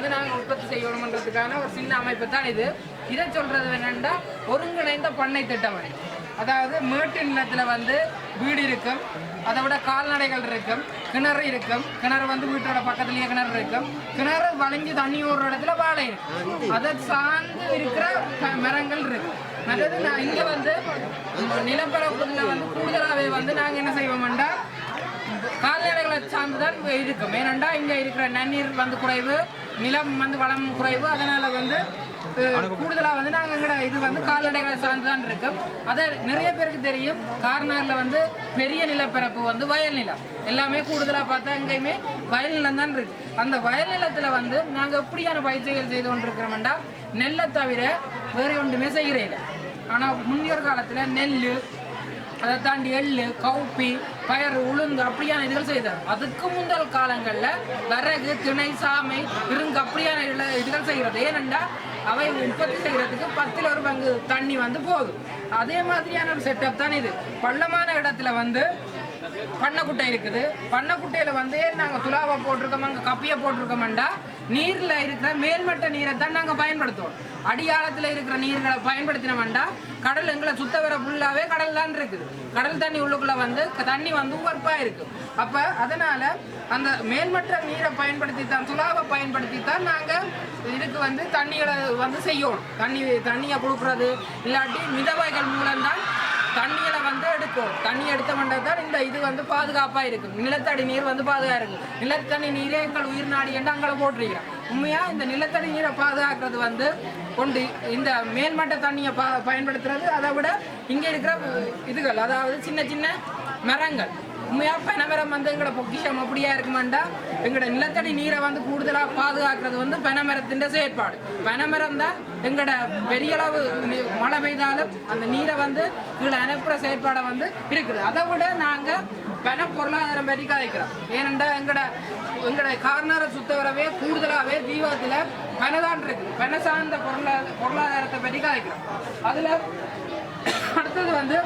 வந்து நாங்கள் உற்பத்தி செய்யணுன்றதுக்கான ஒரு சின்ன அமைப்பு தான் இது. இதை சொல்றது என்னென்னா ஒருங்கிணைந்த பண்ணை திட்டம் அதாவது மேட்டு நிலத்தில் வந்து வீடு இருக்கும். அதை விட கால்நடைகள் இருக்கும். கிணறு இருக்கும். கிணறு வந்து வீட்டோட பக்கத்துலயே கிணறு இருக்கும். கிணறு வளைஞ்சு தண்ணி ஓடுற இடத்துல வாழை இருக்கும் அதை சார்ந்து இருக்கிற மரங்கள் இருக்கு. அதாவது நான் இங்கே வந்து நிலப்பரப்புல வந்து கூடுதலாகவே வந்து நாங்கள் என்ன செய்வோம்னா கால்நடைகளை சார்ந்து தான் இருக்கும். ஏனெண்டா இங்கே இருக்கிற நன்னீர் வந்து குறைவு நிலம் வந்து வளம் குறைவு அதனால வந்து அஹ், கூடுதலா வந்து நாங்க எங்கட இது வந்து கால்நடைகளை சார்ந்துதான் இருக்கும். அதை நிறைய பேருக்கு தெரியும். கார்னார்ல வந்து பெரிய நிலப்பரப்பு வந்து வயல் நிலம். எல்லாமே கூடுதலா பார்த்தா எங்கேயுமே வயல் நிலம் தான் இருக்கு. அந்த வயல் நிலத்துல வந்து நாங்க எப்படியான பயிற்சிகள் செய்து கொண்டிருக்கிறோம்டா நெல்லை தவிர வேற ஒன்றுமே செய்கிறேன் ஆனா முன்னியர் காலத்துல நெல் அதை தாண்டி எள்ளு கவுப்பி பயர் உளுந்து அப்படியான இதுகள் செய்தார். அதுக்கு முந்தல் காலங்களில் விறகு திணை சாமை இருங்கு அப்படியான இதுகள் செய்கிறது. ஏனென்றா அவை உற்பத்தி செய்கிறதுக்கு பத்தில் ஒரு பங்கு தண்ணி வந்து போகுது. அதே மாதிரியான ஒரு செட்டப் தான் இது. பள்ளமான இடத்துல வந்து பண்ணக்குட்டை இருக்குது. பண்ணக்குட்டையில வந்து நாங்கள் துலாவை போட்டிருக்கோம் அங்கே கப்பியை போட்டிருக்கோம்டா நீரில் இருக்கிற மேல்மட்ட நீரை தான் நாங்கள் பயன்படுத்துவோம். அடியாழத்துல இருக்கிற நீர்களை பயன்படுத்தினோம்டா கடல் எங்களை சுத்த வர ஃபுல்லாகவே கடல் தான் இருக்குது. கடல் தண்ணி உள்ளுக்குள்ளே வந்து க- தண்ணி வந்து உவர்ப்பாக இருக்கு. அப்போ அதனால் அந்த மேல்மட்ட நீரை பயன்படுத்தி தான் துலாவை பயன்படுத்தி தான் நாங்கள் இதுக்கு வந்து தண்ணிகளை வந்து செய்யணும். தண்ணி தண்ணியை கொடுக்குறது இல்லாட்டி மிதவைகள் மூலம்தான் தண்ணிகளை வந்து எடுக்கும். தண்ணி எடுத்த தான் இந்த இது வந்து பாதுகாப்பா இருக்கும். நிலத்தடி நீர் வந்து பாதுகா இருக்கும். நிலத்தடி நீரே எங்கள் உயிர் நாடி என்று அங்கே போட்டிருக்கிறோம். உண்மையா இந்த நிலத்தடி நீரை பாதுகாக்கிறது வந்து கொண்டு இந்த மேல்மட்ட தண்ணியை ப பயன்படுத்துறது அதை விட இங்கே இருக்கிற இதுகள் அதாவது சின்ன சின்ன மரங்கள். உண்மையாக பெனமரம் வந்து எங்களோட பொக்கிஷம். அப்படியா இருக்குமாண்டா? எங்களோட நிலத்தடி நீரை வந்து கூடுதலாக பாதுகாக்கிறது வந்து பெனமரத்தின் செயற்பாடு. பனைமரம் தான் எங்களோட பெரிய அளவு மழை பெய்தாலும் அந்த நீரை வந்து எங்களை அனுப்புற செயற்பாடை வந்து இருக்குது அதை விட நாங்கள் பண பொருளாதாரம் பற்றி கதைக்கிறோம். ஏனென்றால் எங்களோட எங்களோட கார்னரை சுத்த வரவே கூடுதலாகவே தீபத்தில் பெனதான் இருக்குது பனை சார்ந்த பொருளாதார பொருளாதாரத்தை பற்றி கதைக்கிறோம். அதில் அடுத்தது வந்து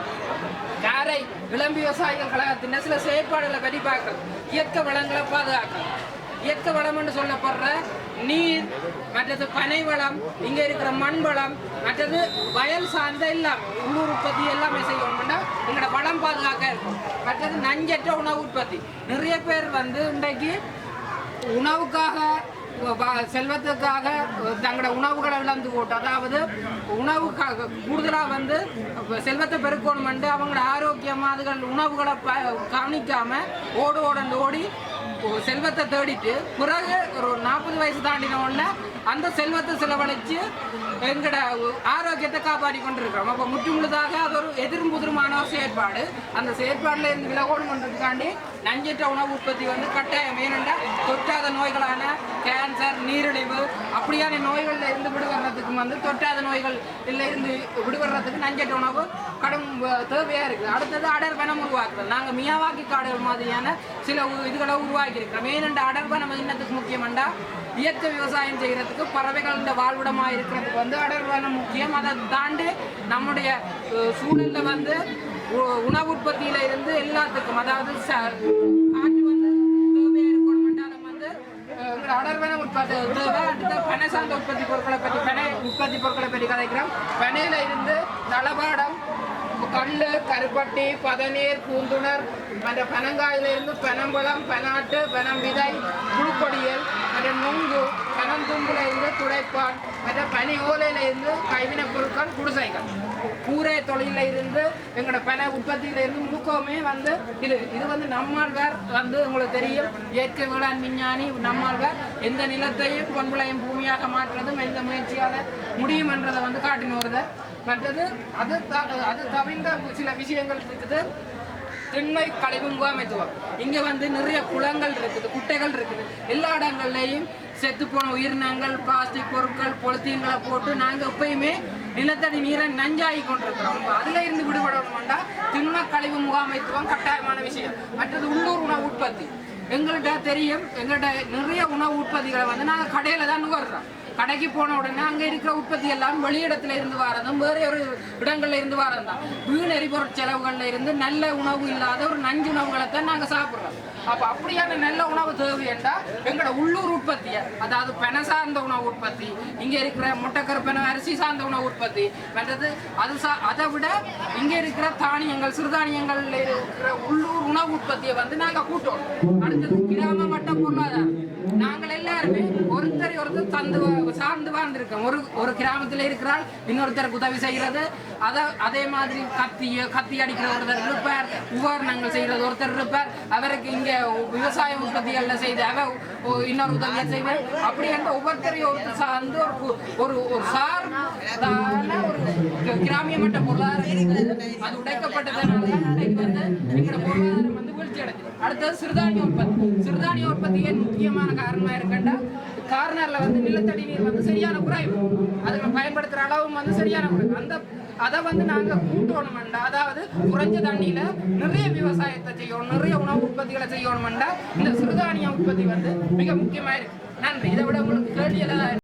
காரை இளம் விவசாயிகள் கழகத்தின் சில செயற்பாடுகளை பற்றி இயற்கை வளங்களை பாதுகாக்கிறது இயற்கை வளம் என்று சொல்லப்படுற நீர் மற்றது பனை வளம் இங்க இருக்கிற மண் வளம் மற்றது வயல் சார்ந்த எல்லாம் உள்ளூர் உற்பத்தி எல்லாமே செய்யணும்னா எங்களோட வளம் பாதுகாக்க இருக்கும். மற்றது நஞ்சற்ற உணவு உற்பத்தி. நிறைய பேர் வந்து இன்றைக்கு உணவுக்காக செல்வத்துக்காக தங்களோட உணவுகளை இழந்து போட்டு அதாவது உணவுக்காக கூடுதலாக வந்து செல்வத்தை பெருக்கணும் அவங்களோட ஆரோக்கியமாக அதுகள் உணவுகளை ப கவனிக்காம ஓடு ஓடண்டு ஓடி செல்வத்தை தேடிட்டு பிறகு ஒரு நாற்பது வயசு தாண்டின உடனே அந்த செல்வத்தை செலவழிச்சு எங்கட ஆரோக்கியத்தை காப்பாற்றி கொண்டிருக்கிறோம். அப்போ முற்றுமுழுதாக அது ஒரு எதிரும் புதிருமான ஒரு செயற்பாடு. அந்த செயற்பாடுல இருந்து விலகோடு கொண்டதுக்காண்டி நஞ்சற்ற உணவு உற்பத்தி வந்து கட்டாயம். ஏனென்றா தொற்றாத நோய்களான கேன்சர் நீரிழிவு அப்படியான நோய்களில் இருந்து விடுபடுறதுக்கு வந்து தொற்றாத நோய்கள் இல்லை இருந்து விடுபடுறதுக்கு நஞ்சற்ற உணவு கடும் தேவையாக இருக்குது. அடுத்தது அடர் வனம் உருவாக்குறது நாங்கள் மியாவாக்கி காடுகள் மாதிரியான சில இதுகளை உருவாக்கி இருக்கிறோம் ஏனென்றா அடர் வனம் என்னத்துக்கு முக்கியமண்டா? இயற்கை விவசாயம் செய்யறதுக்கு பறவைகள் இந்த வாழ்விடமா இருக்கிறதுக்கு வந்து அடர் முக்கியம். அதை தாண்டி நம்முடைய அஹ், சூழல்ல வந்து உ- உணவு உற்பத்தியில இருந்து எல்லாத்துக்கும் அதாவது காற்று வந்து இருக்கணும் வந்து அடர்வன உற்பத்தி தேவை அடுத்த பனை சார்ந்த உற்பத்தி பொருட்களை பற்றி பனை உற்பத்தி பொருட்களை பற்றி கதைக்கிறோம். பனையில இருந்து தளபாடம் கல்லு கருப்பட்டி பதநீர் பூந்துணர் மற்ற பனங்காயிலிருந்து பனம்பழம் பனாட்டு பனம் விதை புழுக்கொடியல் மற்ற நுங்கு பனந்தும்புல இருந்து துடைப்பான் மற்ற பனி ஓலையில இருந்து கைவினைப் பொருட்கள் குடிசைகள் கூரை தொழில இருந்து எங்களோட பன உற்பத்தியில இருந்து முழுக்கவுமே வந்து இது இது வந்து நம்மாழ்வார் வந்து உங்களுக்கு தெரியும் இயற்கை வேளாண் விஞ்ஞானி நம்மாழ்வார் எந்த நிலத்தையும் பொன்புளையும் பூமியாக மாற்றுறதும் எந்த முயற்சியால முடியும் என்றதை வந்து காட்டின வருது மற்றது அது த- அது தவிர்ந்த சில விஷயங்கள் இருக்குது. திண்மை கழிவு முகாமைத்துவம் இங்க வந்து நிறைய குளங்கள் இருக்குது குட்டைகள் இருக்குது. எல்லா இடங்கள்லையும் செத்துப்போன உயிரினங்கள் பிளாஸ்டிக் பொருட்கள் பொலித்தீன்களை போட்டு நாங்கள் எப்பயுமே நிலத்தடி நீரை நஞ்சாகி கொண்டிருக்கிறோம். அதுல இருந்து விடுபடணும்னா திண்ம கழிவு முகாமைத்துவம் கட்டாயமான விஷயம். மற்றது உள்ளூர் உணவு உற்பத்தி. எங்கள்கிட்ட தெரியும் எங்கள்கிட்ட நிறைய உணவு உற்பத்திகளை வந்து நாங்கள் கடையில தான் நுகர்றோம். கடைக்கு போன உடனே அங்கே இருக்கிற உற்பத்தி எல்லாம் வெளியிடத்துல இருந்து வரதும் வேறு ஒரு இடங்கள்ல இருந்து வரதும் தான் வீண் எரிபொருள் செலவுகளில் இருந்து நல்ல உணவு இல்லாத ஒரு நஞ்சு உணவுகளை தான் நாங்கள் சாப்பிட்றோம். அப்போ அப்படியான நல்ல உணவு தேவை என்றால் எங்களோட உள்ளூர் உற்பத்தியை அதாவது பெண சார்ந்த உணவு உற்பத்தி இங்கே இருக்கிற முட்டைக்கருப்பென அரிசி சார்ந்த உணவு உற்பத்தி மற்றது அது சா அதை விட இங்கே இருக்கிற தானியங்கள் சிறுதானியங்கள் இருக்கிற உள்ளூர் உணவு உற்பத்தியை வந்து நாங்கள் கூட்டோம் அடுத்தது கிராம மட்ட பொருளாதாரம். நாங்கள் எல்லாருமே ஒருத்தரை ஒருத்தர் தந்து சார்ந்து வாழ்ந்திருக்கோம். ஒரு ஒரு கிராமத்தில் இருக்கிறால் இன்னொருத்தருக்கு உதவி செய்கிறது. அதை அதே மாதிரி கத்தி கத்தி அடிக்கிற ஒருத்தர் இருப்பார். உபகரணங்கள் செய்கிறது ஒருத்தர் இருப்பார். அவருக்கு இங்கே விவசாய உற்பத்திகளில் செய்து அவர் இன்னொரு உதவியை செய்வார். அப்படி என்ற ஒவ்வொருத்தரையும் ஒருத்தர் சார்ந்து ஒரு ஒரு ஒரு ஒரு கிராமிய மட்ட பொருளாதாரம். அது உடைக்கப்பட்டதனால வந்து எங்களோட பொருளாதாரம் வந்து வீழ்ச்சி அடைஞ்சது அடுத்தது சிறுதானிய உற்பத்தி. சிறுதானிய உற்பத்தி ஏன் முக்கியமான காரணமா இருக்குன்னா கார்னரில் வந்து நிலத்தடி நீர் வந்து சரியான குறைவு. அதுல பயன்படுத்துற அளவும் வந்து சரியான குறைவு. அந்த அதை வந்து நாங்க கூட்டணுமெண்டா? அதாவது குறைஞ்ச தண்ணியில நிறைய விவசாயத்தை செய்யணும் நிறைய உணவு உற்பத்திகளை செய்யணுமெண்டா? இந்த சிறுதானிய உற்பத்தி வந்து மிக முக்கியமாக இருக்குது நன்றி. இதை விட உங்களுக்கு கேள்வி